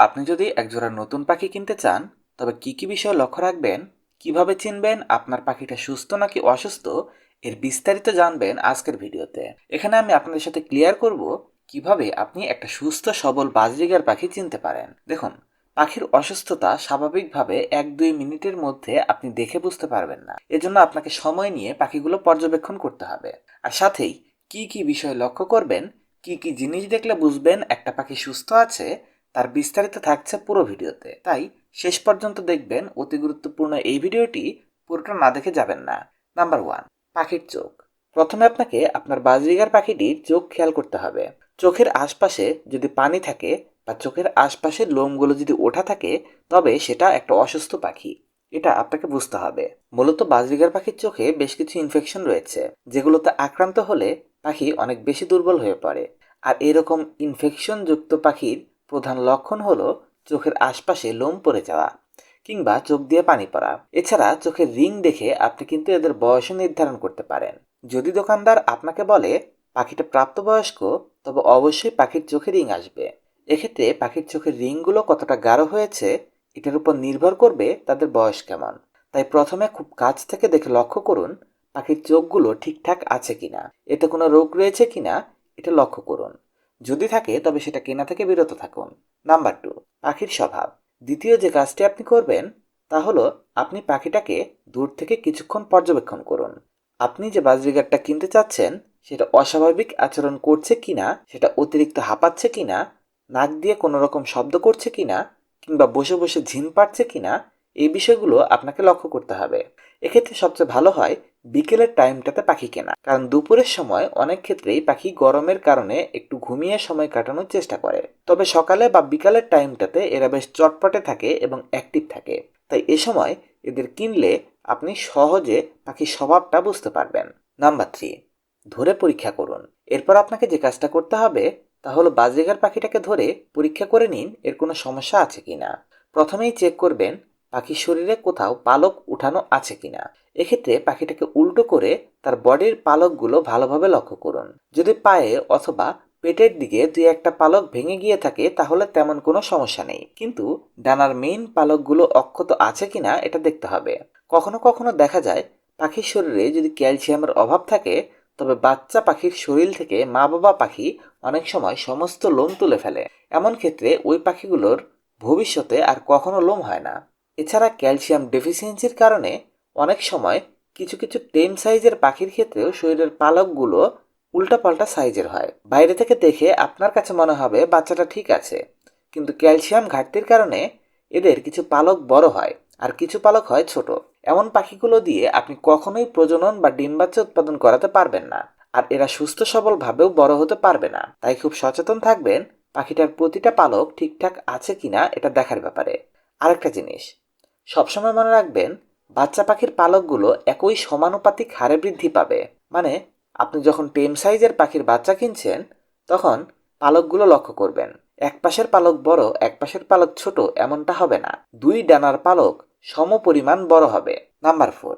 আপনি যদি একজোড়া নতুন পাখি কিনতে চান, তবে কি কি বিষয় লক্ষ্য রাখবেন? কীভাবে চিনবেন আপনার পাখিটা সুস্থ নাকি অসুস্থ? এর বিস্তারিত জানবেন আজকের ভিডিওতে। এখানে আমি আপনাদের সাথে ক্লিয়ার করব কীভাবে আপনি একটা সুস্থ, সবল বাজরিগার পাখি চিনতে পারেন। দেখুন, পাখির অসুস্থতা স্বাভাবিকভাবে এক দুই মিনিটের মধ্যে আপনি দেখে বুঝতে পারবেন না। এজন্য আপনাকে সময় নিয়ে পাখিগুলো পর্যবেক্ষণ করতে হবে। আর সাথেই কি কি বিষয় লক্ষ্য করবেন, কি কি জিনিস দেখলে বুঝবেন একটা পাখি সুস্থ আছে তার বিস্তারিত থাকছে পুরো ভিডিওতে। তাই শেষ পর্যন্ত দেখবেন অতি গুরুত্বপূর্ণ এই ভিডিওটি পুরোটা না দেখে যাবেন না। নাম্বার ওয়ান, পাখির চোখ। প্রথমে আপনাকে আপনার বাজরিগার পাখিটির চোখ খেয়াল করতে হবে। চোখের আশপাশে যদি পানি থাকে বা চোখের আশপাশের লোমগুলো যদি ওঠা থাকে, তবে সেটা একটা অসুস্থ পাখি। এটা আপনাকে বুঝতে হবে। মূলত বাজরিগার পাখির চোখে বেশ কিছু ইনফেকশন রয়েছে, যেগুলোতে আক্রান্ত হলে পাখি অনেক বেশি দুর্বল হয়ে পড়ে। আর এরকম ইনফেকশনযুক্ত পাখির প্রধান লক্ষণ হলো চোখের আশপাশে লোম পড়ে যাওয়া কিংবা চোখ দিয়ে পানি পড়া। এছাড়া চোখের রিং দেখে আপনি কিন্তু এদের বয়সও নির্ধারণ করতে পারেন। যদি দোকানদার আপনাকে বলে, পাখিটা প্রাপ্তবয়স্ক, তবে অবশ্যই পাখির চোখে রিং আসবে। এক্ষেত্রে পাখির চোখের রিংগুলো কতটা গাঢ় হয়েছে, এটার উপর নির্ভর করবে তাদের বয়স কেমন। তাই প্রথমে খুব কাছ থেকে দেখে লক্ষ্য করুন, পাখির চোখগুলো ঠিকঠাক আছে কিনা। এতে কোনো রোগ রয়েছে কিনা, এটা লক্ষ্য করুন। যদি থাকে, তবে সেটা কেনা থেকে বিরত থাকুন। নাম্বার টু পাখির স্বভাব। দ্বিতীয় যে কাজটি আপনি করবেন, তা হলো আপনি পাখিটাকে দূর থেকে কিছুক্ষণ পর্যবেক্ষণ করুন। আপনি যে বাজরিগারটা কিনতে চাচ্ছেন, সেটা অস্বাভাবিক আচরণ করছে কিনা, সেটা অতিরিক্ত হাঁপাচ্ছে কিনা, নাক দিয়ে কোনো রকম শব্দ করছে কিনা, কিংবা বসে বসে ঝিম পাচ্ছে কিনা, এই বিষয়গুলো আপনাকে লক্ষ্য করতে হবে। এক্ষেত্রে সবচেয়ে ভালো হয় বিকেলের টাইমটাতে পাখি কেনা। কারণ দুপুরের সময় অনেক ক্ষেত্রেই পাখি গরমের কারণে একটু ঘুমিয়ে সময় কাটানোর চেষ্টা করে। তবে সকালে বা বিকালের টাইমটাতে এরা বেশ চটপটে থাকে এবং অ্যাক্টিভ থাকে। তাই এ সময় এদের কিনলে আপনি সহজে পাখির স্বভাবটা বুঝতে পারবেন। নাম্বার থ্রি ধরে পরীক্ষা করুন। এরপর আপনাকে যে কাজটা করতে হবে তা হলো বাজরিগার পাখিটাকে ধরে পরীক্ষা করে নিন এর কোনো সমস্যা আছে কিনা। প্রথমেই চেক করবেন পাখির শরীরে কোথাও পালক উঠানো আছে কিনা? এক্ষেত্রে পাখিটাকে উল্টো করে তার বডির পালকগুলো ভালোভাবে লক্ষ্য করুন। যদি পায়ে অথবা পেটের দিকে দুই একটা পালক ভেঙে গিয়ে থাকে, তাহলে তেমন কোনো সমস্যা নেই। কিন্তু ডানার মেইন পালকগুলো অক্ষত আছে কিনা, এটা দেখতে হবে। কখনো কখনো দেখা যায়, পাখির শরীরে যদি ক্যালসিয়ামের অভাব থাকে, তবে বাচ্চা পাখির শরীর থেকে মা বাবা পাখি অনেক সময় সমস্ত লোম তুলে ফেলে। এমন ক্ষেত্রে ওই পাখিগুলোর ভবিষ্যতে আর কখনো লোম হয় না। এছাড়া ক্যালসিয়াম ডেফিসিয়েন্সির কারণে অনেক সময় কিছু কিছু টেন সাইজের পাখির ক্ষেত্রেও শরীরের পালকগুলো উল্টাপাল্টা সাইজের হয়। বাইরে থেকে দেখে আপনার কাছে মনে হবে বাচ্চাটা ঠিক আছে। কিন্তু ক্যালসিয়াম ঘাটতির কারণে এদের কিছু পালক বড় হয় আর কিছু পালক হয় ছোট। এমন পাখিগুলো দিয়ে আপনি কখনোই প্রজনন বা ডিম বাচ্চা উৎপাদন করাতে পারবেন না আর এরা সুস্থ সবলভাবেও বড় হতে পারবে না। তাই খুব সচেতন থাকবেন পাখিটার প্রতিটা পালক ঠিকঠাক আছে কিনা এটা দেখার ব্যাপারে। আরেকটা জিনিস সবসময় মনে রাখবেন, বাচ্চা পাখির পালকগুলো একই সমানুপাতিক হারে বৃদ্ধি পাবে। মানে আপনি যখন টেম সাইজের পাখির বাচ্চা কিনছেন, তখন পালকগুলো লক্ষ্য করবেন। এক পাশের পালক বড়, এক পাশের পালক ছোট, এমনটা হবে না। দুই ডানার পালক সম পরিমাণ বড় হবে। নাম্বার ফোর,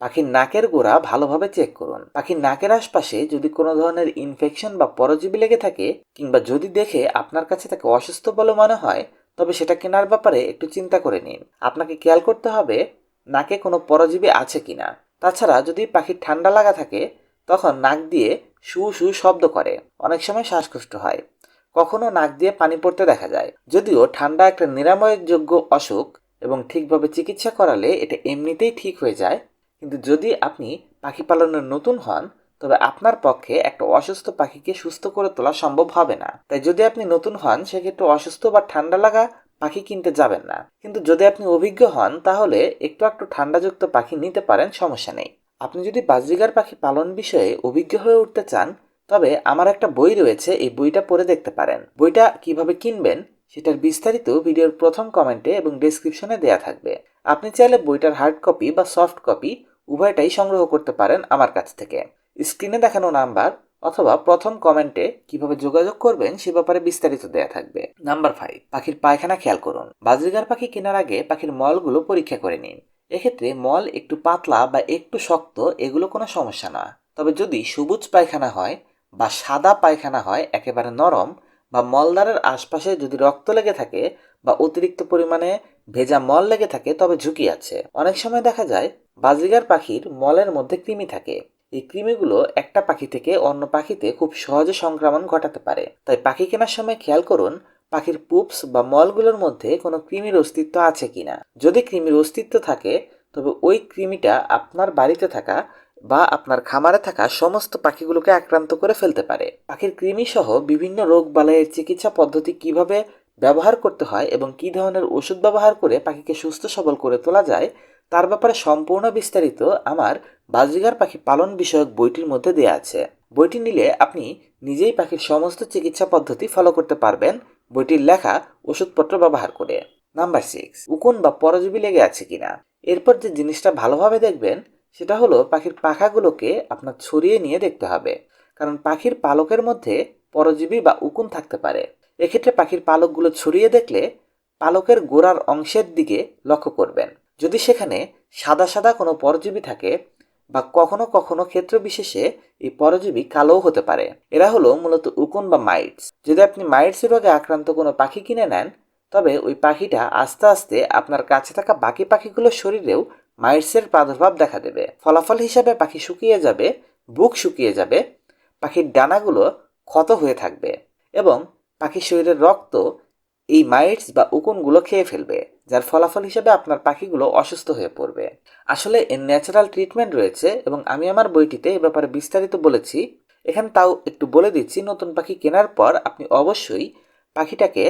পাখির নাকের গোড়া ভালোভাবে চেক করুন। পাখির নাকের আশপাশে যদি কোনো ধরনের ইনফেকশন বা পরজীবী লেগে থাকে, কিংবা যদি দেখে আপনার কাছে তাকে অসুস্থ বলে মনে হয় তবে সেটা কেনার ব্যাপারে একটু চিন্তা করে নিন। আপনাকে খেয়াল করতে হবে, নাকে কোনো পরজীবী আছে কিনা। তাছাড়া যদি পাখির ঠান্ডা লাগা থাকে, তখন নাক দিয়ে শু সু শব্দ করে। অনেক সময় শ্বাসকষ্ট হয়। কখনো নাক দিয়ে পানি পড়তে দেখা যায়। যদিও ঠান্ডা একটা নিরাময়যোগ্য অসুখ এবং ঠিকভাবে চিকিৎসা করালে এটা এমনিতেই ঠিক হয়ে যায়। কিন্তু যদি আপনি পাখি পালনের নতুন হন তবে আপনার পক্ষে একটা অসুস্থ পাখিকে সুস্থ করে তোলা সম্ভব হবে না। তাই যদি আপনি নতুন হন, সেক্ষেত্রে অসুস্থ বা ঠান্ডা লাগা পাখি কিনতে যাবেন না। কিন্তু যদি আপনি অভিজ্ঞ হন, তাহলে একটু একটু ঠান্ডাযুক্ত পাখি নিতে পারেন, সমস্যা নেই। আপনি যদি বাজরিগার পাখি পালন বিষয়ে অভিজ্ঞ হয়ে উঠতে চান, তবে আমার একটা বই রয়েছে, এই বইটা পড়ে দেখতে পারেন। বইটা কীভাবে কিনবেন, সেটার বিস্তারিত ভিডিওর প্রথম কমেন্টে এবং ডেসক্রিপশনে দেয়া থাকবে। আপনি চাইলে বইটার হার্ড কপি বা সফট কপি উভয়টাই সংগ্রহ করতে পারেন আমার কাছ থেকে। স্ক্রিনে দেখানো নাম্বার অথবা প্রথম কমেন্টে কীভাবে যোগাযোগ করবেন সে ব্যাপারে বিস্তারিত দেয়া থাকবে। নাম্বার ফাইভ পাখির পায়খানা খেয়াল করুন। বাজরিগার পাখি কেনার আগে পাখির মলগুলো পরীক্ষা করে নিন। এক্ষেত্রে মল একটু পাতলা বা একটু শক্ত, এগুলো কোনো সমস্যা না। তবে যদি সবুজ পায়খানা হয় বা সাদা পায়খানা হয়, একেবারে নরম বা মলদ্বারের আশপাশে যদি রক্ত লেগে থাকে বা অতিরিক্ত পরিমাণে ভেজা মল লেগে থাকে, তবে ঝুঁকি আছে। অনেক সময় দেখা যায় বাজিগার পাখির মলের মধ্যে কৃমি থাকে। এই কৃমিগুলো একটা পাখি থেকে অন্য পাখিতে খুব সহজে সংক্রমণ ঘটাতে পারে। তাই পাখি কেনার সময় খেয়াল করুন, পাখির পুপস বা মলগুলোর মধ্যে কোনো কৃমির অস্তিত্ব আছে কিনা। যদি কৃমির অস্তিত্ব থাকে, তবে ওই কৃমিটা আপনার বাড়িতে থাকা বা আপনার খামারে থাকা সমস্ত পাখিগুলোকে আক্রান্ত করে ফেলতে পারে। পাখির কৃমি সহ বিভিন্ন রোগ বালাইয়ের চিকিৎসা পদ্ধতি কীভাবে ব্যবহার করতে হয় এবং কী ধরনের ওষুধ ব্যবহার করে পাখিকে সুস্থ সবল করে তোলা যায় তার ব্যাপারে সম্পূর্ণ বিস্তারিত আমার বাজিগার পাখি পালন বিষয়ক বইটির মধ্যে দেওয়া আছে। বইটি নিলে আপনি নিজেই পাখির সমস্ত চিকিৎসা পদ্ধতি ফলো করতে পারবেন। বইটির লেখা, ওষুধপত্র ব্যবহার করে। নাম্বার সিক্স উকুন বা পরজীবী লেগে আছে কিনা? এরপর যে জিনিসটা ভালোভাবে দেখবেন, সেটা হলো পাখির পাখাগুলোকে আপনার ছড়িয়ে নিয়ে দেখতে হবে। কারণ পাখির পালকের মধ্যে পরজীবী বা উকুন থাকতে পারে। এক্ষেত্রে পাখির পালকগুলো ছড়িয়ে দেখলে পালকের গোড়ার অংশের দিকে লক্ষ্য করবেন। যদি সেখানে সাদা সাদা কোনো পরজীবী থাকে বা কখনো কখনো ক্ষেত্র বিশেষে এই পরজীবী কালোও হতে পারে। এরা হলো মূলত উকুন বা মাইটস। যদি আপনি মাইটস রোগে আক্রান্ত কোনো পাখি কিনে নেন, তবে ওই পাখিটা আস্তে আস্তে আপনার কাছে থাকা বাকি পাখিগুলোর শরীরেও মাইটসের প্রাদুর্ভাব দেখা দেবে। ফলাফল হিসাবে পাখি শুকিয়ে যাবে, বুক শুকিয়ে যাবে, পাখির ডানাগুলো ক্ষত হয়ে থাকবে এবং পাখির শরীরের রক্ত এই মাইটস বা উকুনগুলো খেয়ে ফেলবে। যার ফলাফল হিসেবে আপনার পাখিগুলো অসুস্থ হয়ে পড়বে। আসলে এর ন্যাচারাল ট্রিটমেন্ট রয়েছে এবং আমি আমার বইটিতে এ ব্যাপারে বিস্তারিত বলেছি। এখানে তাও একটু বলে দিচ্ছি, নতুন পাখি কেনার পর আপনি অবশ্যই পাখিটাকে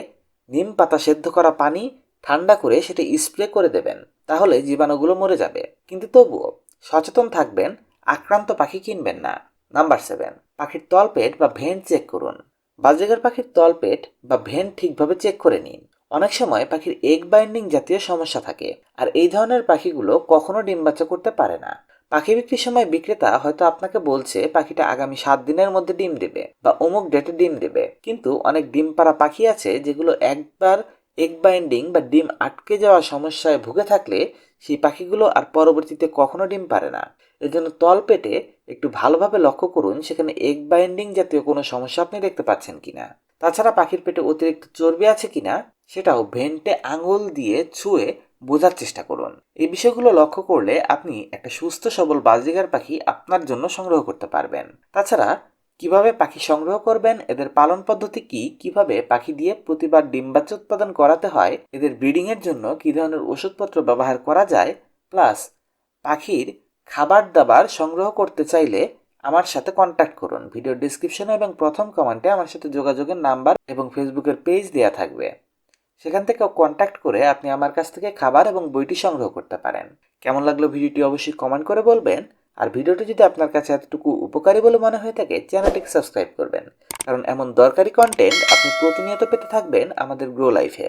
নিম পাতা সেদ্ধ করা পানি ঠান্ডা করে সেটা স্প্রে করে দেবেন, তাহলে জীবাণুগুলো মরে যাবে। কিন্তু তবুও সচেতন থাকবেন, আক্রান্ত পাখি কিনবেন না। নাম্বার সেভেন, পাখির তলপেট বা ভেন্ট চেক করুন। বাজেগার পাখির তলপেট বা ভেন্ট ঠিকভাবে চেক করে নিন। অনেক সময় পাখির এগ বাইন্ডিং জাতীয় সমস্যা থাকে, আর এই ধরনের পাখিগুলো কখনো ডিম বাচ্চা করতে পারে না। পাখি বিক্রির সময় বিক্রেতা হয়তো আপনাকে বলছে, পাখিটা আগামী সাত দিনের মধ্যে ডিম দেবে বা অমুক ডেটে ডিম দেবে। কিন্তু অনেক ডিম পাড়া পাখি আছে যেগুলো একবার এগ বাইন্ডিং বা ডিম আটকে যাওয়া সমস্যায় ভুগে থাকলে সেই পাখিগুলো আর পরবর্তীতে কখনো ডিম পারে না। এর জন্য তলপেটে একটু ভালোভাবে লক্ষ্য করুন, সেখানে এগ বাইন্ডিং জাতীয় কোনো সমস্যা আপনি দেখতে পাচ্ছেন কিনা। তাছাড়া পাখির পেটে অতিরিক্ত চর্বি আছে কিনা সেটাও ভেন্টে আঙুল দিয়ে ছুঁয়ে বোঝার চেষ্টা করুন। এই বিষয়গুলো লক্ষ্য করলে আপনি একটা সুস্থ সবল বাজিগার পাখি আপনার জন্য সংগ্রহ করতে পারবেন। তাছাড়া, কীভাবে পাখি সংগ্রহ করবেন, এদের পালন পদ্ধতি কি, কীভাবে পাখি দিয়ে প্রতিবার ডিম বাচ্চা উৎপাদন করাতে হয়, এদের ব্রিডিং এর জন্য কি ধরনের ওষুধপত্র ব্যবহার করা যায়, প্লাস পাখির খাবার দাবার সংগ্রহ করতে চাইলে আমার সাথে কন্ট্যাক্ট করুন। ভিডিও ডিসক্রিপশনে এবং প্রথম কমেন্টে আমার সাথে যোগাযোগের নাম্বার এবং ফেসবুকের পেজ দেওয়া থাকবে। সেখান থেকে কন্ট্যাক্ট করে আপনি আমার কাছ থেকে খাবার এবং বইটি সংগ্রহ করতে পারেন। কেমন লাগল ভিডিওটি অবশ্যই কমেন্ট করে বলবেন। আর ভিডিওটি যদি আপনার কাছে এতটুকু উপকারী বলে মনে হয়ে থাকে, চ্যানেলটিকে সাবস্ক্রাইব করবেন। কারণ এমন দরকারি কন্টেন্ট আপনি প্রতিনিয়ত পেতে থাকবেন আমাদের গ্রো লাইফে